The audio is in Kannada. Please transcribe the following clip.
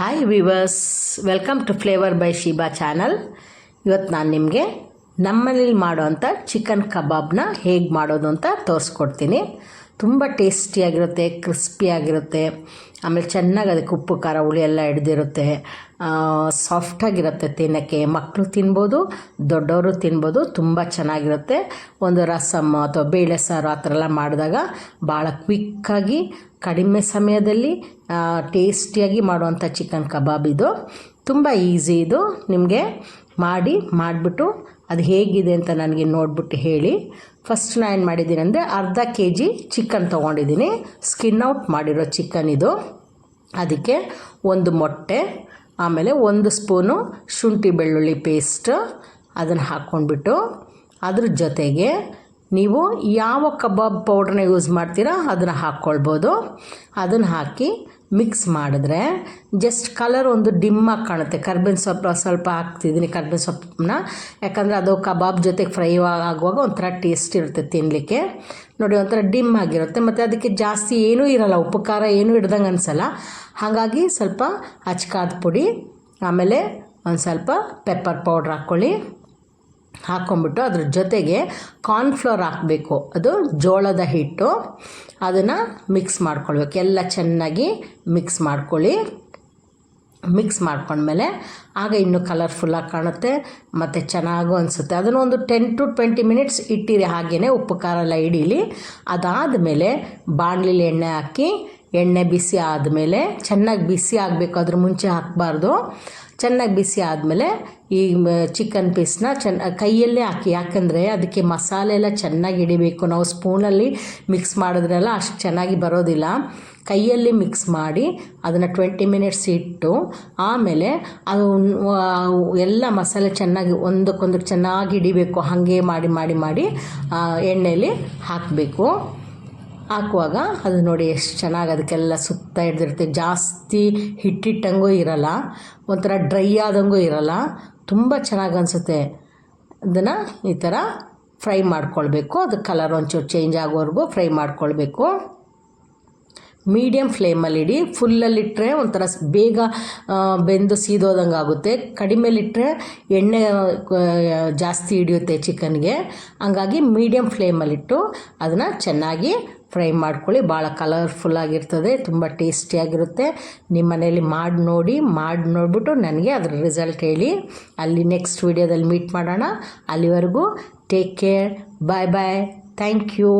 Hi viewers welcome to flavour by Sheeba channel ಇವತ್ತು ನಾನು ನಿಮಗೆ ನಮ್ಮನೇಲಿ ಮಾಡೋವಂಥ ಚಿಕನ್ ಕಬಾಬ್ನ ಹೇಗೆ ಮಾಡೋದು ಅಂತ ತೋರಿಸ್ಕೊಡ್ತೀನಿ. ತುಂಬ ಟೇಸ್ಟಿಯಾಗಿರುತ್ತೆ ಕ್ರಿಸ್ಪಿಯಾಗಿರುತ್ತೆ ಆಮೇಲೆ ಚೆನ್ನಾಗಿ ಅದಕ್ಕೆ ಉಪ್ಪು, ಖಾರ, ಹುಳಿ ಎಲ್ಲ ಹಿಡ್ದಿರುತ್ತೆ. ಸಾಫ್ಟಾಗಿರುತ್ತೆ ತಿನ್ನೋಕ್ಕೆ. ಮಕ್ಕಳು ತಿನ್ಬೋದು, ದೊಡ್ಡವರು ತಿನ್ಬೋದು, ತುಂಬ ಚೆನ್ನಾಗಿರುತ್ತೆ. ಒಂದು ರಸಮ್ ಅಥವಾ ಬೇಳೆ ಸಾರು ಆ ಥರ ಎಲ್ಲ ಮಾಡಿದಾಗ ಭಾಳ ಕ್ವಿಕ್ಕಾಗಿ ಕಡಿಮೆ ಸಮಯದಲ್ಲಿ ಟೇಸ್ಟಿಯಾಗಿ ಮಾಡುವಂಥ ಚಿಕನ್ ಕಬಾಬ್ ಇದು. ತುಂಬ ಈಸಿ ಇದು. ನಿಮಗೆ ಮಾಡಿ, ಮಾಡಿಬಿಟ್ಟು ಅದು ಹೇಗಿದೆ ಅಂತ ನನಗೆ ನೋಡ್ಬಿಟ್ಟು ಹೇಳಿ. ಫಸ್ಟ್ ನಾನು ಏನು ಮಾಡಿದ್ದೀನಿ ಅಂದರೆ ಅರ್ಧ ಕೆ ಜಿ ಚಿಕನ್ ತೊಗೊಂಡಿದ್ದೀನಿ. ಸ್ಕಿನ್ ಔಟ್ ಮಾಡಿರೋ ಚಿಕನ್ ಇದು. ಅದಕ್ಕೆ ಒಂದು ಮೊಟ್ಟೆ, ಆಮೇಲೆ ಒಂದು ಸ್ಪೂನು ಶುಂಠಿ ಬೆಳ್ಳುಳ್ಳಿ ಪೇಸ್ಟ್ ಅದನ್ನು ಹಾಕ್ಕೊಂಡ್ಬಿಟ್ಟು ಅದ್ರ ಜೊತೆಗೆ ನೀವು ಯಾವ ಕಬಾಬ್ ಪೌಡ್ರನ್ನ ಯೂಸ್ ಮಾಡ್ತೀರಾ ಅದನ್ನು ಹಾಕ್ಕೊಳ್ಬೋದು. ಅದನ್ನು ಹಾಕಿ ಮಿಕ್ಸ್ ಮಾಡಿದ್ರೆ ಜಸ್ಟ್ ಕಲರ್ ಒಂದು ಡಿಮ್ಮಾಗಿ ಕಾಣುತ್ತೆ. ಕರ್ಬೇವಿನ ಸೊಪ್ಪು ಸ್ವಲ್ಪ ಹಾಕ್ತಿದ್ದೀನಿ ಕರ್ಬೇವಿನ ಸೊಪ್ಪನ್ನ. ಯಾಕಂದರೆ ಅದು ಕಬಾಬ್ ಜೊತೆಗೆ ಫ್ರೈ ಆಗುವಾಗ ಒಂಥರ ಟೇಸ್ಟ್ ಇರುತ್ತೆ ತಿನ್ನಲಿಕ್ಕೆ ನೋಡಿ, ಒಂಥರ ಡಿಮ್ ಆಗಿರುತ್ತೆ. ಮತ್ತು ಅದಕ್ಕೆ ಜಾಸ್ತಿ ಏನೂ ಇರಲ್ಲ. ಉಪ್ಪು, ಖಾರ ಏನೂ ಇಡ್ದಂಗೆ ಅನಿಸಲ್ಲ. ಹಾಗಾಗಿ ಸ್ವಲ್ಪ ಅಚ್ಕಾದ ಪುಡಿ, ಆಮೇಲೆ ಒಂದು ಸ್ವಲ್ಪ ಪೆಪ್ಪರ್ ಪೌಡ್ರ್ ಹಾಕ್ಕೊಳ್ಳಿ. ಹಾಕ್ಕೊಂಬಿಟ್ಟು ಅದ್ರ ಜೊತೆಗೆ ಕಾರ್ನ್ಫ್ಲೋರ್ ಹಾಕಬೇಕು. ಅದು ಜೋಳದ ಹಿಟ್ಟು. ಅದನ್ನು ಮಿಕ್ಸ್ ಮಾಡ್ಕೊಳ್ಬೇಕು. ಎಲ್ಲ ಚೆನ್ನಾಗಿ ಮಿಕ್ಸ್ ಮಾಡ್ಕೊಳ್ಳಿ. ಮಿಕ್ಸ್ ಮಾಡ್ಕೊಂಡ್ಮೇಲೆ ಆಗ ಇನ್ನೂ ಕಲರ್ಫುಲ್ಲಾಗಿ ಕಾಣುತ್ತೆ. ಮತ್ತು ಚೆನ್ನಾಗೂ ಅನಿಸುತ್ತೆ. ಅದನ್ನು ಒಂದು ಟೆನ್ ಟು ಟ್ವೆಂಟಿ ಮಿನಿಟ್ಸ್ ಇಟ್ಟಿರಿ ಹಾಗೆಯೇ ಉಪ್ಪು ಖಾರ ಎಲ್ಲ ಹಿಡೀಲಿ. ಅದಾದಮೇಲೆ ಬಾಣಲಿಲಿ ಎಣ್ಣೆ ಹಾಕಿ ಎಣ್ಣೆ ಬಿಸಿ ಆದಮೇಲೆ ಚೆನ್ನಾಗಿ ಬಿಸಿ ಆಗಬೇಕು, ಅದ್ರ ಮುಂಚೆ ಹಾಕಬಾರ್ದು. ಚೆನ್ನಾಗಿ ಬಿಸಿ ಆದಮೇಲೆ ಈ ಚಿಕನ್ ಪೀಸ್ನ ಚೆನ್ನ ಕೈಯಲ್ಲೇ ಹಾಕಿ. ಯಾಕಂದರೆ ಅದಕ್ಕೆ ಮಸಾಲೆ ಎಲ್ಲ ಚೆನ್ನಾಗಿ ಹಿಡಿಬೇಕು. ನಾವು ಸ್ಪೂನಲ್ಲಿ ಮಿಕ್ಸ್ ಮಾಡಿದ್ರೆಲ್ಲ ಅಷ್ಟು ಚೆನ್ನಾಗಿ ಬರೋದಿಲ್ಲ. ಕೈಯಲ್ಲಿ ಮಿಕ್ಸ್ ಮಾಡಿ ಅದನ್ನು ಟ್ವೆಂಟಿ ಮಿನಿಟ್ಸ್ ಇಟ್ಟು ಆಮೇಲೆ ಅದು ಎಲ್ಲ ಮಸಾಲೆ ಚೆನ್ನಾಗಿ ಒಂದಕ್ಕೊಂದಕ್ಕೆ ಚೆನ್ನಾಗಿ ಹಿಡಿಬೇಕು. ಹಾಗೆ ಮಾಡಿ ಮಾಡಿ ಮಾಡಿ ಎಣ್ಣೆಯಲ್ಲಿ ಹಾಕಬೇಕು. ಹಾಕುವಾಗ ಅದು ನೋಡಿ ಎಷ್ಟು ಚೆನ್ನಾಗಿ ಅದಕ್ಕೆಲ್ಲ ಸುತ್ತ ಹಿಡ್ದಿರುತ್ತೆ. ಜಾಸ್ತಿ ಹಿಟ್ಟಿಟ್ಟಂಗೂ ಇರಲ್ಲ, ಒಂಥರ ಡ್ರೈ ಆದಂಗೂ ಇರಲ್ಲ. ತುಂಬ ಚೆನ್ನಾಗಿ ಅನಿಸುತ್ತೆ. ಅದನ್ನು ಈ ಥರ ಫ್ರೈ ಮಾಡ್ಕೊಳ್ಬೇಕು. ಅದು ಕಲರ್ ಒಂಚೂರು ಚೇಂಜ್ ಆಗೋವರೆಗೂ ಫ್ರೈ ಮಾಡ್ಕೊಳ್ಬೇಕು. ಮೀಡಿಯಮ್ ಫ್ಲೇಮಲ್ಲಿಡಿ ಫುಲ್ಲಲ್ಲಿಟ್ಟರೆ ಒಂಥರ ಬೇಗ ಬೆಂದು ಸೀದೋದಂಗೆ ಆಗುತ್ತೆ. ಕಡಿಮೆಲಿಟ್ಟರೆ ಎಣ್ಣೆ ಜಾಸ್ತಿ ಹಿಡಿಯುತ್ತೆ ಚಿಕನ್ಗೆ. ಹಂಗಾಗಿ ಮೀಡಿಯಮ್ ಫ್ಲೇಮಲ್ಲಿಟ್ಟು ಅದನ್ನು ಚೆನ್ನಾಗಿ ಫ್ರೈ ಮಾಡ್ಕೊಳ್ಳಿ. ಭಾಳ ಕಲರ್ಫುಲ್ಲಾಗಿರ್ತದೆ ತುಂಬ ಟೇಸ್ಟಿಯಾಗಿರುತ್ತೆ ನಿಮ್ಮ ಮನೇಲಿ ಮಾಡಿ ನೋಡಿ, ಮಾಡಿ ನೋಡಿಬಿಟ್ಟು ನನಗೆ ಅದರ ರಿಸಲ್ಟ್ ಹೇಳಿ. ಅಲ್ಲಿ ನೆಕ್ಸ್ಟ್ ವೀಡಿಯೋದಲ್ಲಿ ಮೀಟ್ ಮಾಡೋಣ. ಅಲ್ಲಿವರೆಗೂ take care bye bye thank you